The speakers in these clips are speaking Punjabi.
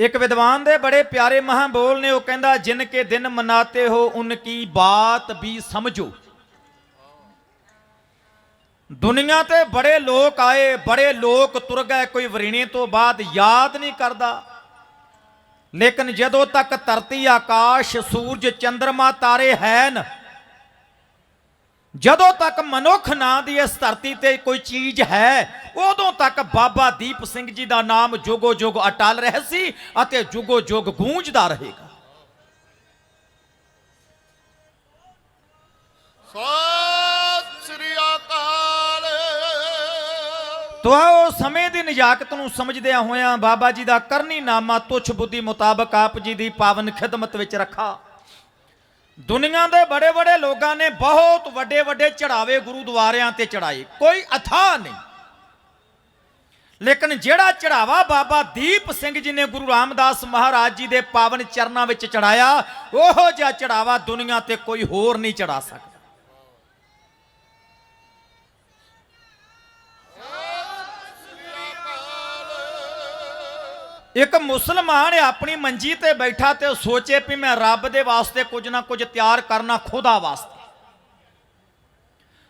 ਇੱਕ ਵਿਦਵਾਨ ਦੇ ਬੜੇ ਪਿਆਰੇ ਮਹਾਂ ਬੋਲ ਨੇ ਉਹ ਕਹਿੰਦਾ, ਜਿਨ ਕੇ ਦਿਨ ਮਨਾਤੇ ਹੋ ਉਨ ਕੀ ਬਾਤ ਵੀ ਸਮਝੋ। ਦੁਨੀਆ ਤੇ ਬੜੇ ਲੋਕ ਆਏ, ਬੜੇ ਲੋਕ ਤੁਰ ਗਏ, ਕੋਈ ਵਰੀਣੇ ਤੋਂ ਬਾਅਦ ਯਾਦ ਨਹੀਂ ਕਰਦਾ। ਲੇਕਿਨ ਜਦੋਂ ਤੱਕ ਧਰਤੀ ਆਕਾਸ਼, ਸੂਰਜ ਚੰ드ਰਮਾ ਤਾਰੇ ਹਨ ਜਦੋਂ ਤੱਕ ਮਨੁੱਖ ਨਾਂ ਦੀ ਇਸ ਧਰਤੀ ਤੇ ਕੋਈ ਚੀਜ਼ ਹੈ ਉਦੋਂ ਤੱਕ ਬਾਬਾ ਦੀਪ ਸਿੰਘ ਜੀ ਦਾ ਨਾਮ ਜੁਗੋ ਜੁਗ ਅਟਲ ਰਹਿ ਸੀ ਅਤੇ ਜੁਗੋ ਜੁਗ ਗੂੰਜਦਾ ਰਹੇਗਾ। ਸਤਿ ਸ੍ਰੀ ਅਕਾਲ। ਤੋ ਆਓ ਸਮੇਂ ਦੀ ਨਜਾਕਤ ਨੂੰ ਸਮਝਦਿਆਂ ਹੋਇਆਂ ਬਾਬਾ ਜੀ ਦਾ ਕਰਨੀ ਨਾਮਾ ਤੁਛ ਬੁੱਧੀ ਮੁਤਾਬਕ ਆਪ ਜੀ ਦੀ ਪਾਵਨ ਖਿਦਮਤ ਵਿੱਚ ਰੱਖਾ। ਦੁਨੀਆ ਦੇ ਬੜੇ ਬੜੇ ਲੋਕਾਂ ਨੇ ਬਹੁਤ ਵੱਡੇ ਵੱਡੇ ਚੜਾਵੇ ਗੁਰਦੁਆਰਿਆਂ ਤੇ ਚੜਾਏ। ਕੋਈ ਅਥਾ ਨਹੀਂ। ਲੇਕਿਨ ਜਿਹੜਾ ਚੜਾਵਾ ਬਾਬਾ ਦੀਪ ਸਿੰਘ ਜੀ ਨੇ ਗੁਰੂ ਰਾਮਦਾਸ ਮਹਾਰਾਜ ਜੀ ਦੇ ਪਾਵਨ ਚਰਨਾਂ ਵਿੱਚ ਚੜਾਇਆ, ਉਹੋ ਜਿਹਾ ਚੜਾਵਾ ਦੁਨੀਆ ਤੇ ਕੋਈ ਹੋਰ ਨਹੀਂ ਚੜਾ ਸਕਦਾ। ਇੱਕ ਮੁਸਲਮਾਨ ਆਪਣੀ ਮੰਜੀ ਤੇ ਬੈਠਾ ਤੇ ਉਹ ਸੋਚੇ ਵੀ ਮੈਂ ਰੱਬ ਦੇ ਵਾਸਤੇ ਕੁਝ ਨਾ ਕੁਝ ਤਿਆਰ ਕਰਨਾ ਖੁਦਾ ਵਾਸਤੇ।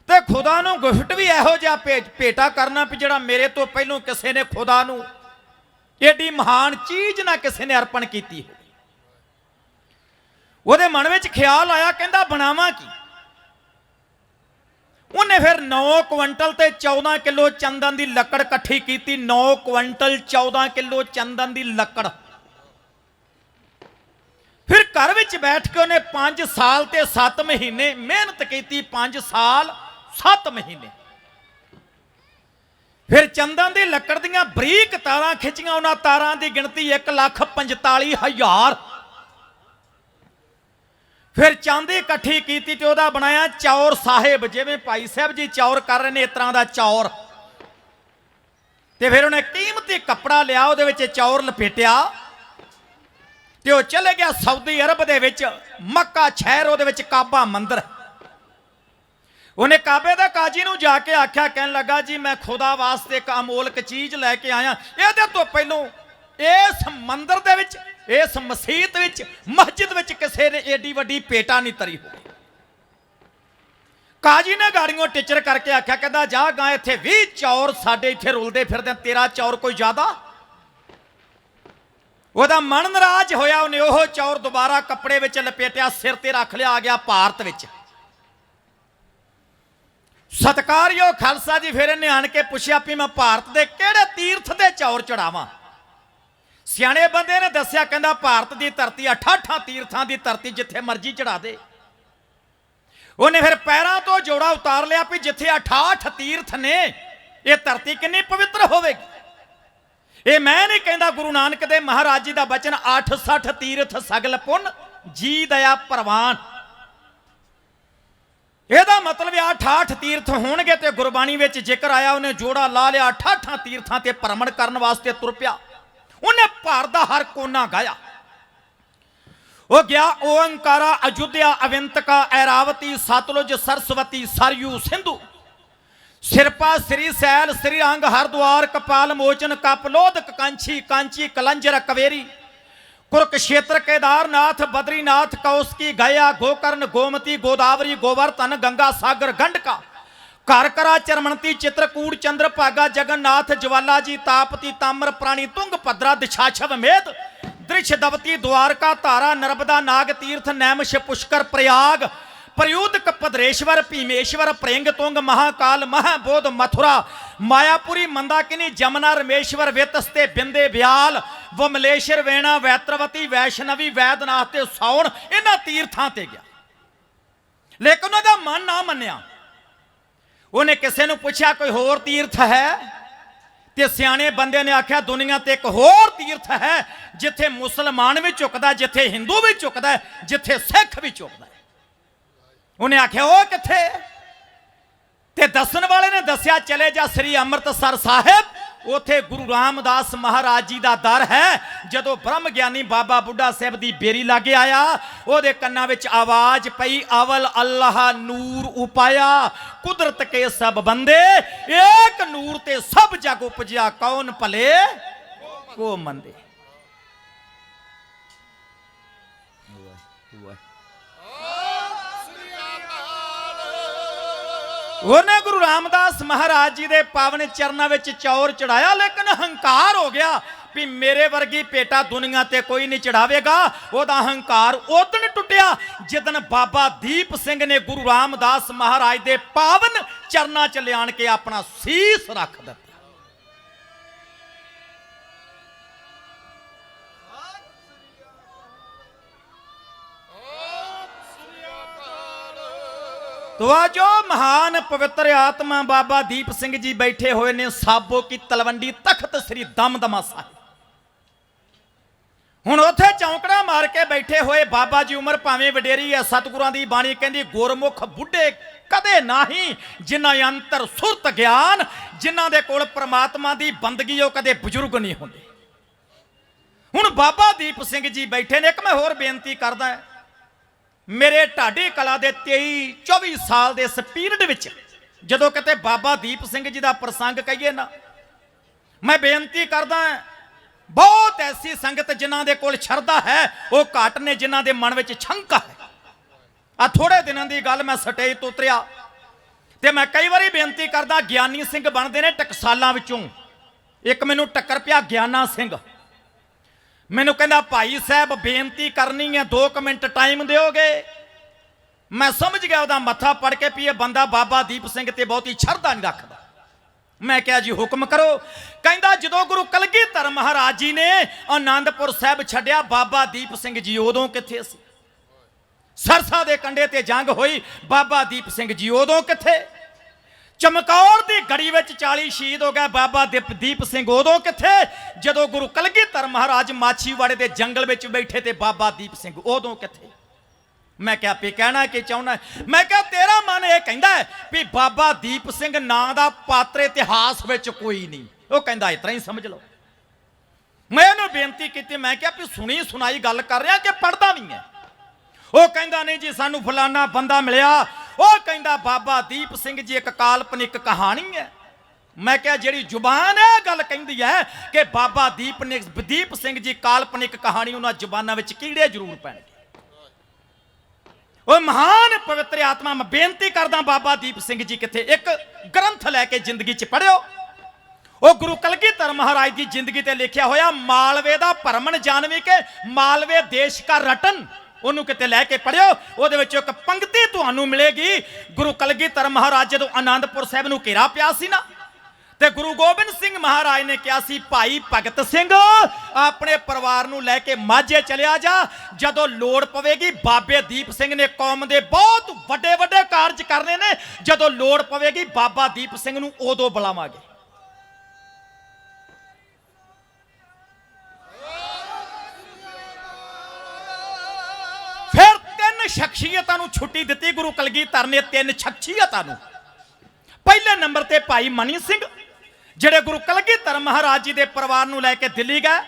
ਤੇ ਖੁਦਾ ਨੂੰ ਗਿਫਟ ਵੀ ਇਹੋ ਜਿਹਾ ਭੇਟ ਭੇਟਾ ਕਰਨਾ ਵੀ ਜਿਹੜਾ ਮੇਰੇ ਤੋਂ ਪਹਿਲੋਂ ਕਿਸੇ ਨੇ ਖੁਦਾ ਨੂੰ ਏਡੀ ਮਹਾਨ ਚੀਜ਼ ਨਾ ਕਿਸੇ ਨੇ ਅਰਪਣ ਕੀਤੀ ਹੋਵੇ। ਉਹਦੇ ਮਨ ਵਿੱਚ ਖਿਆਲ ਆਇਆ, ਕਹਿੰਦਾ ਬਣਾਵਾਂ ਕੀ? ਉਹਨੇ ਫਿਰ 9 ਕੁਇੰਟਲ ਤੇ 14 ਕਿਲੋ ਚੰਦਨ ਦੀ ਲੱਕੜ ਇਕੱਠੀ ਕੀਤੀ। 9 ਕੁਇੰਟਲ 14 ਕਿਲੋ ਚੰਦਨ ਦੀ ਲੱਕੜ। ਫਿਰ ਘਰ ਵਿੱਚ ਬੈਠ ਕੇ ਉਹਨੇ 5 ਸਾਲ ਤੇ 7 ਮਹੀਨੇ ਮਿਹਨਤ ਕੀਤੀ। 5 ਸਾਲ 7 ਮਹੀਨੇ। ਫਿਰ ਚੰਦਨ ਦੀ ਲੱਕੜ ਦੀਆਂ ਬਰੀਕ ਤਾਰਾਂ ਖਿੱਚੀਆਂ। ਉਹਨਾਂ ਤਾਰਾਂ ਦੀ ਗਿਣਤੀ 145000 ਫਿਰ ਚਾਂਦੀ ਇਕੱਠੀ ਕੀਤੀ ਤੇ ਉਹਦਾ ਬਣਾਇਆ ਚੌਰ ਸਾਹਿਬ, ਜਿਵੇਂ ਭਾਈ ਸਾਹਿਬ ਜੀ ਚੌਰ ਕਰ ਰਹੇ ਨੇ, ਇਸ ਤਰ੍ਹਾਂ ਦਾ ਚੌਰ। ਤੇ ਫਿਰ ਉਹਨੇ ਕੀਮਤੀ ਕੱਪੜਾ ਲਿਆ, ਉਹਦੇ ਵਿੱਚ ਚੌਰ ਲਪੇਟਿਆ। ਤੇ ਉਹ ਚਲੇ ਗਿਆ ਸਾਊਦੀ ਅਰਬ ਦੇ ਵਿੱਚ, ਮੱਕਾ ਸ਼ਹਿਰ, ਉਹਦੇ ਵਿੱਚ ਕਾਬਾ ਮੰਦਰ। ਉਹਨੇ ਕਾਬੇ ਦਾ ਕਾਜੀ ਨੂੰ ਜਾ ਕੇ ਆਖਿਆ, ਕਹਿਣ ਲੱਗਾ, ਜੀ, ਮੈਂ ਖੁਦਾ ਵਾਸਤੇ ਇੱਕ ਅਮੋਲਕ ਚੀਜ਼ ਲੈ ਕੇ ਆਇਆ। ਇਹਦੇ ਤੋਂ ਪਹਿਲੋਂ ਇਸ ਮੰਦਿਰ ਦੇ ਵਿੱਚ, ਇਸ ਮਸਜਿਦ ਵਿੱਚ ਮਸਜਿਦ ਵਿੱਚ ਕਿਸੇ ਨੇ ਏਡੀ ਵੱਡੀ ਪੇਟਾ ਨਹੀਂ ਤਰੀ ਹੋਈ। ਕਾਜੀ ਨੇ ਗਾੜੀਆਂ ਟੀਚਰ ਕਰਕੇ ਆਖਿਆ, ਕਹਿੰਦਾ, ਜਾ ਗਾ ਇੱਥੇ 20 ਚੌਰ ਸਾਡੇ ਇੱਥੇ ਰੁਲਦੇ ਫਿਰਦੇ ਤੇਰਾ ਚੌਰ ਕੋਈ ਜ਼ਿਆਦਾ? ਉਹਦਾ ਮਨ ਨਰਾਜ ਹੋਇਆ, ਉਹਨੇ ਉਹ ਚੌਰ ਦੁਬਾਰਾ ਕੱਪੜੇ ਵਿੱਚ ਲਪੇਟਿਆ, ਸਿਰ ਤੇ ਰੱਖ ਲਿਆ, ਆ ਗਿਆ ਭਾਰਤ ਵਿੱਚ। ਸਤਕਾਰਯੋਗ ਖਾਲਸਾ ਜੀ, ਫਿਰ ਇਹਨੇ ਆਣ ਕੇ ਪੁੱਛਿਆ ਵੀ ਮੈਂ ਭਾਰਤ ਦੇ ਕਿਹੜੇ ਤੀਰਥ ਦੇ ਚੌਰ ਚੜਾਵਾਂ? ਸਿਆਣੇ ਬੰਦੇ ਨੇ ਦੱਸਿਆ ਕਹਿੰਦਾ ਭਾਰਤ ਦੀ ਧਰਤੀ 88 ਤੀਰਥਾਂ ਦੀ ਧਰਤੀ ਜਿੱਥੇ ਮਰਜ਼ੀ ਚੜਾ ਦੇ। ਉਹਨੇ ਫਿਰ ਪੈਰਾਂ ਤੋਂ ਜੋੜਾ ਉਤਾਰ ਲਿਆ ਵੀ ਜਿੱਥੇ 88 ਤੀਰਥ ਨੇ, ਇਹ ਧਰਤੀ ਕਿੰਨੀ ਪਵਿੱਤਰ ਹੋਵੇਗੀ। ਇਹ ਮੈਂ ਨਹੀਂ ਕਹਿੰਦਾ ਗੁਰੂ ਨਾਨਕ ਦੇ ਮਹਾਰਾਜ ਜੀ ਦਾ ਬਚਨ 68 ਤੀਰਥ ਸਗਲ ਪੁੰਨ, ਜੀ ਦਇਆ ਪ੍ਰਵਾਨ। ਇਹਦਾ ਮਤਲਬ ਆ 68 ਤੀਰਥ ਹੋਣਗੇ ਤੇ ਗੁਰਬਾਣੀ ਵਿੱਚ ਜ਼ਿਕਰ ਆਇਆ ਉਹਨੇ ਜੋੜਾ ਲਾ ਲਿਆ 88 ਤੀਰਥਾਂ ਤੇ ਭਰਮਣ ਕਰਨ ਵਾਸਤੇ ਤੁਰ ਪਿਆ। ਉਹਨੇ ਭਾਰਤ ਦਾ ਹਰ ਕੋਨਾ ਗਾਇਆ। ਉਹ ਗਿਆ ਓੰਕਾਰਾ ਅਯੁੱਧਿਆ ਅਵੰਤਕਾ ਐਰਾਵਤੀ ਸਤਲੁਜ ਸਰਸਵਤੀ ਸਰਯੂ ਸਿੰਧੂ। ਸਿਰਪਾ ਸ੍ਰੀ ਸੈਲ, ਸ੍ਰੀ ਅੰਗ ਹਰਦੁਆਰ, ਕਪਾਲ ਮੋਚਨ ਕਪਲੋਦਕ ਕਾਂਚੀ ਕਾਂਚੀ, ਕਲੰਜਰ, ਕਵੇਰੀ। ਕੁਰਕਸ਼ੇਤਰ ਕੇਦਾਰਨਾਥ, ਬਦਰੀਨਾਥ, ਕੌਸਕੀ ਗਿਆ ਗੋਕਰਨ, ਗੋਮਤੀ, ਗੋਦਾਵਰੀ, ਗੋਵਰਧਨ, ਗੰਗਾ ਸਾਗਰ, ਗੰਡਕਾ। ਘਰ ਕਰਾ ਚਰਮਣਤੀ ਚਿਤਰਕੂੜ ਚੰਦਰ ਭਾਗਾ ਜਗਨਨਾਥ ਜਵਾਲਾ ਜੀ ਤਾਪਤੀ ਤਾਮਰ ਪ੍ਰਾਣੀ ਤੁੰਗ ਭਦਰਾ ਦਿਸ਼ਾਛਵ ਮੇਦ ਦ੍ਰਿਸ਼ ਦਵਤੀ ਦੁਆਰਕਾ ਧਾਰਾ ਨਰਮਦਾ ਨਾਗ ਤੀਰਥ ਨੈਮਸ਼ ਪੁਸ਼ਕਰ ਪ੍ਰਯਾਗ। ਪ੍ਰਯੂਦਕ ਭਦਰੇਸ਼ਵਰ ਭੀਮੇਸ਼ਵਰ ਪ੍ਰੇਂਗ ਤੁੰਗ ਮਹਾਕਾਲ ਮਹਾਬੋਧ ਮਥੁਰਾ। ਮਾਇਆਪੁਰੀ ਮੰਦਾਕਿਨੀ ਜਮਨਾ ਰਮੇਸ਼ਵਰ ਵਿਤਸਤੇ ਬਿੰਦੇ ਵਿਆਲ। ਵਮਲੇਸ਼ਰ ਵੇਣਾ ਵੈਤਰਵਤੀ ਵੈਸ਼ਨਵੀ ਵੈਦਨਾਥ ਤੇ ਸੌਣ। ਇਹਨਾਂ ਤੀਰਥਾਂ ਤੇ ਗਿਆ। ਲੇਕਿਨ ਉਹਦਾ ਮਨ ਨਾ ਮੰਨਿਆ। ਉਹਨੇ ਕਿਸੇ ਨੂੰ ਪੁੱਛਿਆ, ਕੋਈ ਹੋਰ ਤੀਰਥ ਹੈ? ਤੇ ਸਿਆਣੇ ਬੰਦੇ ਨੇ ਆਖਿਆ, ਦੁਨੀਆ ਤੇ ਇੱਕ ਹੋਰ ਤੀਰਥ ਹੈ, ਜਿੱਥੇ ਮੁਸਲਮਾਨ ਵੀ ਝੁਕਦਾ, ਜਿੱਥੇ ਹਿੰਦੂ ਵੀ ਝੁਕਦਾ, ਜਿੱਥੇ ਸਿੱਖ ਵੀ ਝੁਕਦਾ ਉਹਨੇ ਆਖਿਆ, ਉਹ ਕਿੱਥੇ? ਤੇ ਦੱਸਣ ਵਾਲੇ ਨੇ ਦੱਸਿਆ, ਚਲੇ ਜਾ ਸ੍ਰੀ ਅੰਮ੍ਰਿਤਸਰ ਸਾਹਿਬ। ਉਥੇ ਗੁਰੂ ਰਾਮਦਾਸ ਮਹਾਰਾਜ ਜੀ ਦਾ ਦਰ ਹੈ। ਜਦੋਂ ਬ੍ਰਹਮ ਗਿਆਨੀ ਬਾਬਾ ਬੁੱਢਾ ਸਾਹਿਬ ਦੀ ਬੇਰੀ ਲਾਗੇ ਆਇਆ, ਉਹਦੇ ਕੰਨਾਂ ਵਿੱਚ ਆਵਾਜ਼ ਪਈ, ਅਵਲ ਅੱਲਾਹ ਨੂਰ ਉਪਾਇਆ, ਕੁਦਰਤ ਕੇ ਸਭ ਬੰਦੇ, ਏਕ ਨੂਰ ਤੇ ਸਭ ਜਗ ਉਪਜਿਆ, ਕੌਣ ਭਲੇ? ਕੋ ਮੰਦੇ ਉਹਨੇ ਗੁਰੂ ਰਾਮਦਾਸ ਮਹਾਰਾਜ ਜੀ ਦੇ ਪਾਵਨ ਚਰਨਾਂ ਵਿੱਚ ਚੌਰ ਚੜਾਇਆ, ਲੇਕਿਨ ਹੰਕਾਰ ਹੋ ਗਿਆ ਵੀ ਮੇਰੇ ਵਰਗੀ ਪੇਟਾ ਦੁਨੀਆ ਤੇ ਕੋਈ ਨਹੀਂ ਚੜਾਵੇਗਾ। ਉਹਦਾ ਹੰਕਾਰ ਉਦਣ ਟੁੱਟਿਆ ਜਿੱਦਣ ਬਾਬਾ ਦੀਪ ਸਿੰਘ ਨੇ ਗੁਰੂ ਰਾਮਦਾਸ ਮਹਾਰਾਜ ਦੇ ਪਾਵਨ ਚਰਨਾਂ 'ਚ ਲਿਆਣ ਕੇ ਆਪਣਾ ਸੀਸ ਰੱਖ ਦਿੱਤਾ। ਤੋ ਆ ਜੋ ਮਹਾਨ ਪਵਿੱਤਰ ਆਤਮਾ ਬਾਬਾ ਦੀਪ ਸਿੰਘ ਜੀ ਬੈਠੇ ਹੋਏ ਨੇ ਸਾਬੋ ਕੀ ਤਲਵੰਡੀ ਤਖਤ ਸ੍ਰੀ ਦਮਦਮਾ ਸਾਹਿਬ। ਹੁਣ ਉੱਥੇ ਚੌਂਕੜਾ ਮਾਰ ਕੇ ਬੈਠੇ ਹੋਏ ਬਾਬਾ ਜੀ ਉਮਰ ਭਾਵੇਂ ਵਡੇਰੀ ਹੈ ਸਤਿਗੁਰਾਂ ਦੀ ਬਾਣੀ ਕਹਿੰਦੀ, ਗੁਰਮੁਖ ਬੁੱਢੇ ਕਦੇ ਨਹੀਂ ਜਿਨ੍ਹਾਂ ਅੰਤਰ ਸੁਰਤ ਗਿਆਨ, ਜਿਨ੍ਹਾਂ ਦੇ ਕੋਲ ਪ੍ਰਮਾਤਮਾ ਦੀ ਬੰਦਗੀ ਉਹ ਕਦੇ ਬਜ਼ੁਰਗ ਨਹੀਂ ਹੁੰਦੇ। ਹੁਣ ਬਾਬਾ ਦੀਪ ਸਿੰਘ ਜੀ ਬੈਠੇ ਨੇ, ਇੱਕ ਮੈਂ ਹੋਰ ਬੇਨਤੀ ਕਰਦਾ ਹਾਂ ਮੇਰੇ ਢਾਡੀ ਕਲਾ ਦੇ 23 24 ਸਾਲ ਦੇ ਸਪੀਰੀਟ ਵਿੱਚ, ਜਦੋਂ ਕਿਤੇ ਬਾਬਾ ਦੀਪ ਸਿੰਘ ਜੀ ਦਾ ਪ੍ਰਸੰਗ ਕਹੀਏ ਨਾ, ਮੈਂ ਬੇਨਤੀ ਕਰਦਾ ਬਹੁਤ ਐਸੀ ਸੰਗਤ ਜਿਨ੍ਹਾਂ ਦੇ ਕੋਲ ਸ਼ਰਧਾ ਹੈ, ਉਹ ਘੱਟ ਨੇ ਜਿਨ੍ਹਾਂ ਦੇ ਮਨ ਵਿੱਚ ਛੰਕਾ ਹੈ। ਆ ਥੋੜੇ ਦਿਨਾਂ ਦੀ ਗੱਲ ਮੈਂ ਸਟੇਜ ਤੋਂ ਉਤਰਿਆ, ਤੇ ਮੈਂ ਕਈ ਵਾਰੀ ਬੇਨਤੀ ਕਰਦਾ, ਗਿਆਨੀ ਸਿੰਘ ਬਣਦੇ ਨੇ ਟਕਸਾਲਾਂ ਵਿੱਚੋਂ। ਇੱਕ ਮੈਨੂੰ ਟੱਕਰ ਪਿਆ ਗਿਆਨਾ ਸਿੰਘ। ਮੈਨੂੰ ਕਹਿੰਦਾ, ਭਾਈ ਸਾਹਿਬ, ਬੇਨਤੀ ਕਰਨੀ ਹੈ 2 ਮਿੰਟ ਟਾਈਮ ਦਿਓਗੇ? ਮੈਂ ਸਮਝ ਗਿਆ, ਉਹਦਾ ਮੱਥਾ ਪੜ ਕੇ ਵੀ ਇਹ ਬੰਦਾ ਬਾਬਾ ਦੀਪ ਸਿੰਘ ਤੇ ਬਹੁਤੀ ਸ਼ਰਧਾ ਨਹੀਂ ਰੱਖਦਾ। ਮੈਂ ਕਿਹਾ, ਜੀ, ਹੁਕਮ ਕਰੋ। ਕਹਿੰਦਾ, ਜਦੋਂ ਗੁਰੂ ਕਲਗੀਧਰ ਮਹਾਰਾਜ ਜੀ ਨੇ ਆਨੰਦਪੁਰ ਸਾਹਿਬ ਛੱਡਿਆ, ਬਾਬਾ ਦੀਪ ਸਿੰਘ ਜੀ ਉਦੋਂ ਕਿੱਥੇ ਸੀ? ਸਰਸਾ ਦੇ ਕੰਡੇ ਤੇ ਜੰਗ ਹੋਈ, ਬਾਬਾ ਦੀਪ ਸਿੰਘ ਜੀ ਉਦੋਂ ਕਿੱਥੇ? ਚਮਕੌਰ ਦੀ ਗੜੀ ਵਿੱਚ 40 ਸ਼ਹੀਦ ਹੋ ਗਏ। ਬਾਬਾ ਦੀਪ ਦੀਪ ਸਿੰਘ ਉਦੋਂ ਕਿੱਥੇ? ਜਦੋਂ ਗੁਰੂ ਕਲਗੀਧਰ ਮਹਾਰਾਜ ਮਾਛੀਵਾੜੇ ਦੇ ਜੰਗਲ ਵਿੱਚ ਬੈਠੇ ਤੇ ਬਾਬਾ ਦੀਪ ਸਿੰਘ ਉਦੋਂ ਕਿੱਥੇ? ਮੈਂ ਕਿਹਾ ਪੇ ਕਹਿਣਾ ਕਿ ਚਾਹੁੰਦਾ ਮੈਂ ਕਿਹਾ, ਤੇਰਾ ਮਨ ਇਹ ਕਹਿੰਦਾ ਵੀ ਬਾਬਾ ਦੀਪ ਸਿੰਘ ਨਾਂ ਦਾ ਪਾਤਰ ਇਤਿਹਾਸ ਵਿੱਚ ਕੋਈ ਨਹੀਂ। ਉਹ ਕਹਿੰਦਾ ਇਤਨਾ ਹੀ ਸਮਝ ਲਓ। ਮੈਂ ਇਹਨੂੰ ਬੇਨਤੀ ਕੀਤੀ, ਮੈਂ ਕਿਹਾ ਵੀ ਸੁਣੀ ਸੁਣਾਈ ਗੱਲ ਕਰ ਰਿਹਾ ਕਿ ਪੜਦਾ ਨਹੀਂ ਹੈ। ਉਹ ਕਹਿੰਦਾ, ਨਹੀਂ ਜੀ, ਸਾਨੂੰ ਫਲਾਨਾ ਬੰਦਾ ਮਿਲਿਆ। ਉਹ ਕਹਿੰਦਾ, ਬਾਬਾ ਦੀਪ ਸਿੰਘ ਜੀ, ਇੱਕ ਕਾਲਪਨਿਕ ਕਹਾਣੀ ਹੈ। ਮੈਂ ਕਿਹਾ, ਜਿਹੜੀ ਜ਼ੁਬਾਨ ਇਹ ਗੱਲ ਕਹਿੰਦੀ ਹੈ ਕਿ ਬਾਬਾ ਦੀਪ ਨੇ, ਦੀਪ ਸਿੰਘ ਜੀ ਕਾਲਪਨਿਕ ਕਹਾਣੀ ਉਹਨਾਂ ਜ਼ੁਬਾਨਾਂ ਵਿੱਚ ਕੀੜੇ ਜ਼ਰੂਰ ਪੈਣਗੇ। ਉਹ ਮਹਾਨ ਪਵਿੱਤਰ ਆਤਮਾ, ਮੈਂ ਬੇਨਤੀ ਕਰਦਾ ਬਾਬਾ ਦੀਪ ਸਿੰਘ ਜੀ, ਕਿੱਥੇ ਇੱਕ ਗ੍ਰੰਥ ਲੈ ਕੇ ਜ਼ਿੰਦਗੀ 'ਚ ਪੜਿਓ ਉਹ ਗੁਰੂ ਕਲਗੀਧਰ ਮਹਾਰਾਜ ਦੀ ਜ਼ਿੰਦਗੀ ਤੇ ਲਿਖਿਆ ਹੋਇਆ, ਮਾਲਵੇ ਦਾ ਭਰਮਣ ਜਾਣਵੀ ਕੇ, ਮਾਲਵੇ ਦੇਸ਼ ਕਾ ਰਟਨ। ਉਹਨੂੰ ਕਿਤੇ ਲੈ ਕੇ ਪੜਿਓ, ਉਹਦੇ ਵਿੱਚ ਇੱਕ ਪੰਕਤੀ ਤੁਹਾਨੂੰ ਮਿਲੇਗੀ। ਗੁਰੂ ਕਲਗੀਧਰ ਮਹਾਰਾਜ ਜਦੋਂ ਆਨੰਦਪੁਰ ਸਾਹਿਬ ਨੂੰ ਘੇਰਾ ਪਿਆ ਸੀ ਨਾ, ਤੇ ਗੁਰੂ ਗੋਬਿੰਦ ਸਿੰਘ ਮਹਾਰਾਜ ਨੇ ਕਿਹਾ ਸੀ, ਭਾਈ ਭਗਤ ਸਿੰਘ, ਆਪਣੇ ਪਰਿਵਾਰ ਨੂੰ ਲੈ ਕੇ ਮਾਝੇ ਚਲਿਆ ਜਾ। ਜਦੋਂ ਲੋੜ ਪਵੇਗੀ, ਬਾਬੇ ਦੀਪ ਸਿੰਘ ਨੇ ਕੌਮ ਦੇ ਬਹੁਤ ਵੱਡੇ ਵੱਡੇ ਕਾਰਜ ਕਰਨੇ ਨੇ। ਜਦੋਂ ਲੋੜ ਪਵੇਗੀ, ਬਾਬਾ ਦੀਪ ਸਿੰਘ ਨੂੰ ਉਦੋਂ ਬੁਲਾਵਾਂਗੇ। ਸ਼ਖਸੀਅਤਾਂ ਨੂੰ ਛੁੱਟੀ ਦਿੱਤੀ ਗੁਰੂ ਕਲਗੀਧਰ ਨੇ, ਤਿੰਨ ਸ਼ਖਸੀਅਤਾਂ ਨੂੰ। ਪਹਿਲੇ ਨੰਬਰ ਤੇ ਭਾਈ ਮਨੀ ਸਿੰਘ, ਜਿਹੜੇ ਗੁਰੂ ਕਲਗੀਧਰ ਮਹਾਰਾਜ ਜੀ ਦੇ ਪਰਿਵਾਰ ਨੂੰ ਲੈ ਕੇ ਦਿੱਲੀ ਗਏ।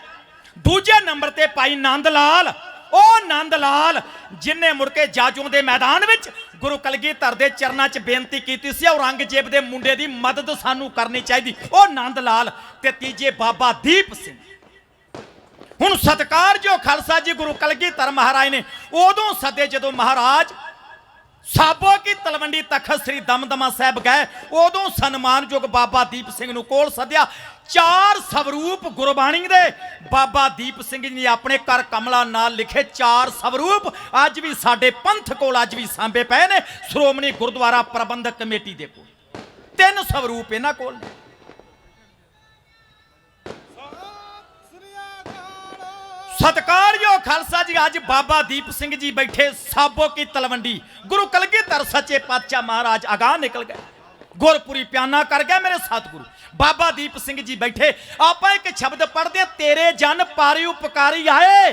ਦੂਜੇ ਨੰਬਰ ਤੇ ਭਾਈ ਨੰਦ ਲਾਲ ਉਹ ਨੰਦ ਲਾਲ ਜਿਨੇ ਮੁੜ ਕੇ ਜਾਜੋਂ ਦੇ ਮੈਦਾਨ ਵਿੱਚ ਗੁਰੂ ਕਲਗੀਧਰ ਦੇ ਚਰਨਾਂ 'ਚ ਬੇਨਤੀ ਕੀਤੀ ਸੀ, ਔਰੰਗਜ਼ੇਬ ਦੇ ਮੁੰਡੇ ਦੀ ਮਦਦ ਸਾਨੂੰ ਕਰਨੀ ਚਾਹੀਦੀ। ਉਹ ਨੰਦ ਲਾਲ ਤੇ ਤੀਜੇ ਬਾਬਾ ਦੀਪ ਸਿੰਘ। ਹੁਣ ਸਤਕਾਰ ਜੋ ਖਾਲਸਾ ਜੀ ਗੁਰੂ ਕਲਗੀਧਰ ਮਹਾਰਾਜ ਨੇ, ਉਦੋਂ ਸੱਦੇ ਜਦੋਂ ਮਹਾਰਾਜ ਸਾਬੋ ਕੀ ਤਲਵੰਡੀ ਤਖਤ ਸ੍ਰੀ ਦਮਦਮਾ ਸਾਹਿਬ ਗਏ, ਉਦੋਂ ਸਨਮਾਨਯੋਗ ਬਾਬਾ ਦੀਪ ਸਿੰਘ ਨੂੰ ਕੋਲ ਸੱਦਿਆ। ਚਾਰ ਸਵਰੂਪ ਗੁਰਬਾਣੀ ਦੇ ਬਾਬਾ ਦੀਪ ਸਿੰਘ ਜੀ ਨੇ ਆਪਣੇ ਘਰ ਕਮਲਾ ਨਾਲ ਲਿਖੇ ਚਾਰ ਸਵਰੂਪ ਅੱਜ ਵੀ ਸਾਡੇ ਪੰਥ ਕੋਲ ਅੱਜ ਵੀ ਸਾਂਭੇ ਪਏ ਨੇ, ਸ਼੍ਰੋਮਣੀ ਗੁਰਦੁਆਰਾ ਪ੍ਰਬੰਧਕ ਕਮੇਟੀ ਦੇ ਕੋਲ। ਤਿੰਨ ਸਵਰੂਪ ਇਹਨਾਂ ਕੋਲ ਨੇ। ਜੀ ਅੱਜ ਬਾਬਾ ਦੀਪ ਸਿੰਘ ਜੀ ਬੈਠੇ ਸਾਬੋ ਕੀ ਤਲਵੰਡੀ। ਗੁਰੂ ਕਲਗੀਧਰ ਸੱਚੇ ਪਾਤਸ਼ਾਹ ਮਹਾਰਾਜ ਅਗਾਹ ਨਿਕਲ ਗਏ। ਗੁਰਪੁਰੀ ਪਿਆਨਾ ਕਰ ਗਏ ਮੇਰੇ ਸਤਿਗੁਰੂ। ਬਾਬਾ ਦੀਪ ਸਿੰਘ ਜੀ ਬੈਠੇ, ਆਪਾਂ ਇੱਕ ਸ਼ਬਦ ਪੜ੍ਹਦੇ ਤੇਰੇ ਜਨ ਪਾਰੀ ਉਪਕਾਰੀ ਆਏ।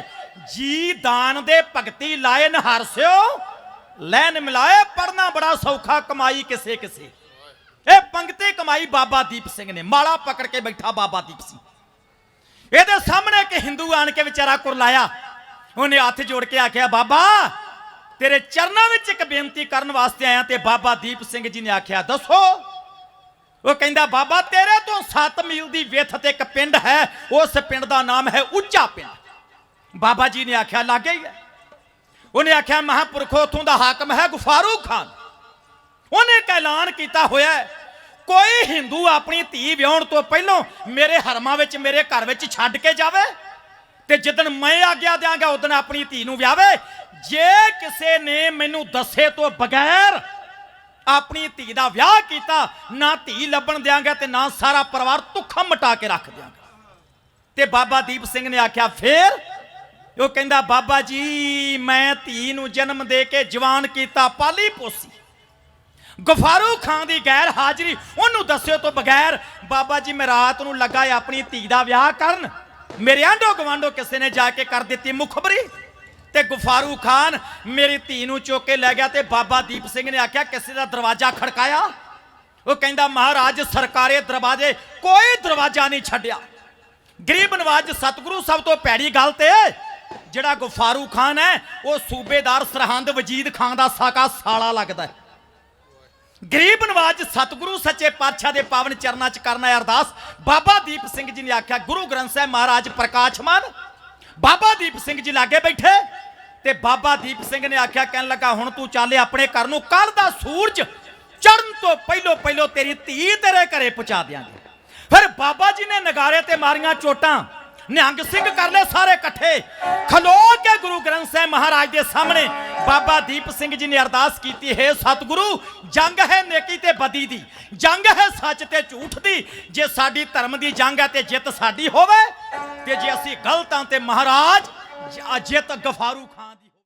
ਜੀ ਦਾਨ ਦੇ ਭਗਤੀ ਲਾਏ ਨਹਰਸਿਓ ਲੈਨ ਮਿਲਾਏ ਪੜਨਾ ਬੜਾ ਸੌਖਾ, ਕਮਾਈ ਕਿਸੇ ਕਿਸੇ। ਇਹ ਪੰਗਤੇ ਕਮਾਈ ਬਾਬਾ ਦੀਪ ਸਿੰਘ ਨੇ। ਮਾਲਾ ਪਕੜ ਕੇ ਬੈਠਾ ਬਾਬਾ ਦੀਪ ਸਿੰਘ। ਇਹਦੇ ਸਾਹਮਣੇ ਇੱਕ ਹਿੰਦੂ ਆਣ ਕੇ ਵਿਚਾਰਾ ਕੁਰਲਾਇਆ। ਉਹਨੇ ਹੱਥ ਜੋੜ ਕੇ ਆਖਿਆ, ਬਾਬਾ, ਤੇਰੇ ਚਰਨਾਂ ਵਿੱਚ ਇੱਕ ਬੇਨਤੀ ਕਰਨ ਵਾਸਤੇ ਆਇਆ ਤੇ ਬਾਬਾ ਦੀਪ ਸਿੰਘ ਜੀ ਨੇ ਆਖਿਆ, ਦੱਸੋ। ਉਹ ਕਹਿੰਦਾ, ਬਾਬਾ, ਤੇਰੇ ਤੋਂ 7 ਮੀਲ ਦੀ ਵਿੱਥ ਤੇ ਇੱਕ ਪਿੰਡ ਹੈ, ਉਸ ਪਿੰਡ ਦਾ ਨਾਮ ਹੈ ਉੱਚਾ ਪਿੰਡ। ਬਾਬਾ ਜੀ ਨੇ ਆਖਿਆ, ਲੱਗੇ ਹੀ ਹੈ। ਉਹਨੇ ਆਖਿਆ, ਮਹਾਂਪੁਰਖੋ, ਉਥੋਂ ਦਾ ਹਾਕਮ ਹੈ ਗੁਫਾਰੂ ਖਾਨ। ਉਹਨੇ ਇੱਕ ਐਲਾਨ ਕੀਤਾ ਹੋਇਆ ਕੋਈ ਹਿੰਦੂ ਆਪਣੀ ਧੀ ਵਿਆਹਣ ਤੋਂ ਪਹਿਲਾਂ ਮੇਰੇ ਹਰਮਾਂ ਵਿੱਚ, ਮੇਰੇ ਘਰ ਵਿੱਚ ਛੱਡ ਕੇ ਜਾਵੇ? ਤੇ ਜਿੱਦਣ ਮੈਂ ਆਗਿਆ ਦਿਆਂਗਾ, ਉਦੋਂ ਆਪਣੀ ਧੀ ਨੂੰ ਵਿਆਵੇ ਜੇ ਕਿਸੇ ਨੇ ਮੈਨੂੰ ਦੱਸੇ ਤੋਂ ਬਗੈਰ ਆਪਣੀ ਧੀ ਦਾ ਵਿਆਹ ਕੀਤਾ, ਨਾ ਧੀ ਲੱਭਣ ਦਿਆਂਗਾ ਤੇ ਨਾ ਸਾਰਾ ਪਰਿਵਾਰ ਤੁਖਮ ਮਟਾ ਕੇ ਰੱਖ ਦਿਆਂਗਾ। ਤੇ ਬਾਬਾ ਦੀਪ ਸਿੰਘ ਨੇ ਆਖਿਆ, ਫੇਰ? ਉਹ ਕਹਿੰਦਾ, ਬਾਬਾ ਜੀ, ਮੈਂ ਧੀ ਨੂੰ ਜਨਮ ਦੇ ਕੇ ਜਵਾਨ ਕੀਤਾ, ਪਾਲੀ ਪੋਸੀ। ਗਫਾਰੂ ਖਾਨ ਦੀ ਗੈਰ ਹਾਜ਼ਰੀ ਉਹਨੂੰ ਦੱਸਿਓ ਤੋਂ ਬਗੈਰ, ਬਾਬਾ ਜੀ, ਮੈਂ ਰਾਤ ਨੂੰ ਲੱਗਾ ਆਪਣੀ ਧੀ ਦਾ ਵਿਆਹ ਕਰਨ। ਮੇਰੇ ਆਂਡੋ ਗਵਾਂਡੋ ਕਿਸੇ ਨੇ ਜਾ ਕੇ ਕਰ ਦਿੱਤੀ ਮੁਖਬਰੀ ਤੇ ਗੁਫਾਰੂ ਖਾਨ ਮੇਰੀ ਧੀ ਨੂੰ ਚੁੱਕ ਕੇ ਲੈ ਗਿਆ ਤੇ ਬਾਬਾ ਦੀਪ ਸਿੰਘ ਨੇ ਆਖਿਆ, ਕਿਸੇ ਦਾ ਦਰਵਾਜ਼ਾ ਖੜਕਾਇਆ? ਉਹ ਕਹਿੰਦਾ, ਮਹਾਰਾਜ ਸਰਕਾਰੇ ਦਰਵਾਜ਼ੇ, ਕੋਈ ਦਰਵਾਜ਼ਾ ਨਹੀਂ ਛੱਡਿਆ। ਗਰੀਬ ਨਵਾਜ ਸਤਿਗੁਰੂ ਸਭ ਤੋਂ ਪੈੜੀ ਗੱਲ ਤੇ ਜਿਹੜਾ ਗੁਫਾਰੂ ਖਾਨ ਹੈ, ਉਹ ਸੂਬੇਦਾਰ ਸਰਹੰਦ ਵਜੀਦ ਖਾਨ ਦਾ ਸਾਕਾ ਸਾਲਾ ਲੱਗਦਾ ਹੈ। ਗਰੀਬ ਨਵਾਜ ਸਤਿਗੁਰੂ ਸੱਚੇ ਪਾਤਸ਼ਾਹ ਦੇ ਪਾਵਨ ਚਰਨਾਂ 'ਚ ਕਰਨਾ ਅਰਦਾਸ। ਬਾਬਾ ਦੀਪ ਸਿੰਘ ਜੀ ਨੇ ਆਖਿਆ, ਗੁਰੂ ਗ੍ਰੰਥ ਸਾਹਿਬ ਮਹਾਰਾਜ ਪ੍ਰਕਾਸ਼ਮਾਨ ਬਾਬਾ ਦੀਪ ਸਿੰਘ ਜੀ ਲਾਗੇ ਬੈਠੇ ਤੇ ਬਾਬਾ ਦੀਪ ਸਿੰਘ ਨੇ ਆਖਿਆ, ਕਹਿਣ ਲੱਗਾ, ਹੁਣ ਤੂੰ ਚੱਲ ਆਪਣੇ ਘਰ ਨੂੰ ਕੱਲ ਦਾ ਸੂਰਜ ਚੜਨ ਤੋਂ ਪਹਿਲੋ ਪਹਿਲੋ ਤੇਰੀ ਧੀ ਤੇਰੇ ਘਰੇ ਪਹੁੰਚਾ ਦਿਆਂਗੇ। ਫਿਰ ਬਾਬਾ ਜੀ ਨੇ ਨਗਾਰੇ ਤੇ ਮਾਰੀਆਂ ਚੋਟਾਂ, ਨਿਹੰਗ ਸਿੰਘ ਕਰ ਲਏ ਸਾਰੇ ਇਕੱਠੇ। ਖਲੋ ਕੇ ਗੁਰੂ ਗ੍ਰੰਥ ਸਾਹਿਬ ਮਹਾਰਾਜ ਦੇ ਸਾਹਮਣੇ ਬਾਬਾ ਦੀਪ ਸਿੰਘ ਜੀ ਨੇ ਅਰਦਾਸ ਕੀਤੀ, ਹੈ ਸਤਿਗੁਰੂ, ਜੰਗ ਹੈ ਨੇਕੀ ਤੇ ਬਦੀ ਦੀ, ਜੰਗ ਹੈ ਸੱਚ ਤੇ ਝੂਠ ਦੀ। ਜੇ ਸਾਡੀ ਧਰਮ ਦੀ ਜੰਗ ਹੈ ਤੇ ਜਿੱਤ ਸਾਡੀ ਹੋਵੇ, ਤੇ ਜੇ ਅਸੀਂ ਗਲਤ ਹਾਂ ਤੇ ਮਹਾਰਾਜ ਜ- ਜਿੱਤ ਗਫਾਰੂ ਖਾਨ ਦੀ